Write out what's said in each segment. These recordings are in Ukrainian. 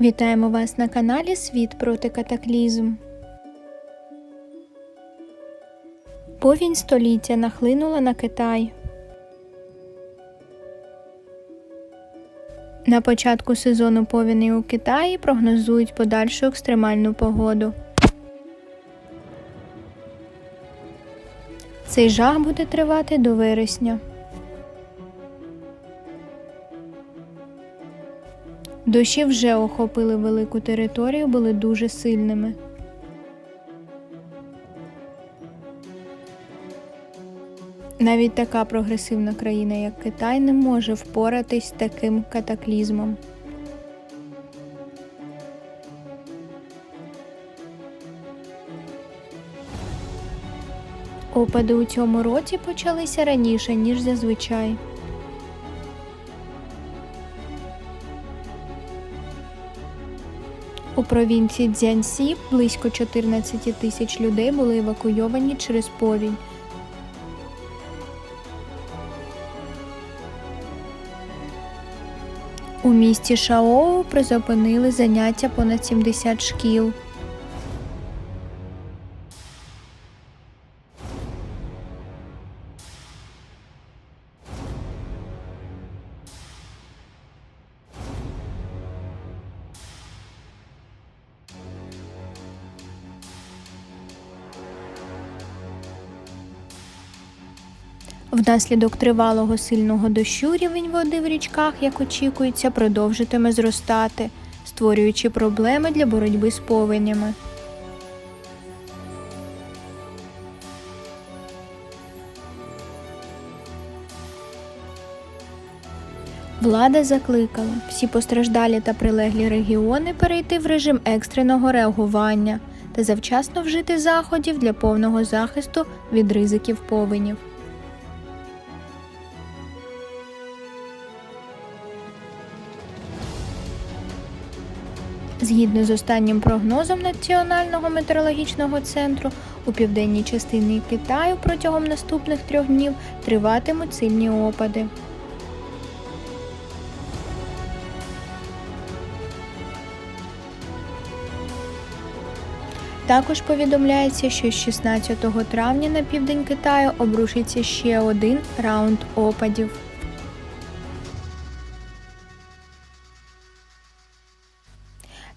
Вітаємо вас на каналі Світ проти катаклізм. Повінь століття нахлинула на Китай. На початку сезону повіней у Китаї прогнозують подальшу екстремальну погоду. Цей жах буде тривати до вересня. Дощі вже охопили велику територію, були дуже сильними. Навіть така прогресивна країна, як Китай, не може впоратись з таким катаклізмом. Опади у цьому році почалися раніше, ніж зазвичай. У провінції Дзянсі близько 14 тисяч людей були евакуйовані через повінь. У місті Шаоу призупинили заняття понад 70 шкіл. Внаслідок тривалого сильного дощу рівень води в річках, як очікується, продовжитиме зростати, створюючи проблеми для боротьби з повенями. Влада закликала всі постраждалі та прилеглі регіони перейти в режим екстреного реагування та завчасно вжити заходів для повного захисту від ризиків повенів. Згідно з останнім прогнозом Національного метеорологічного центру, у південній частині Китаю протягом наступних трьох днів триватимуть сильні опади. Також повідомляється, що з 16 травня на південь Китаю обрушиться ще один раунд опадів.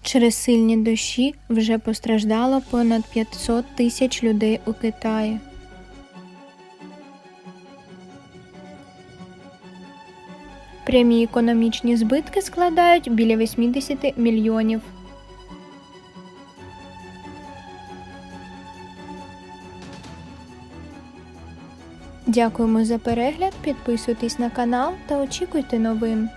Через сильні дощі вже постраждало понад 500 тисяч людей у Китаї. Прямі економічні збитки складають біля 80 мільйонів. Дякуємо за перегляд, підписуйтесь на канал та очікуйте новин.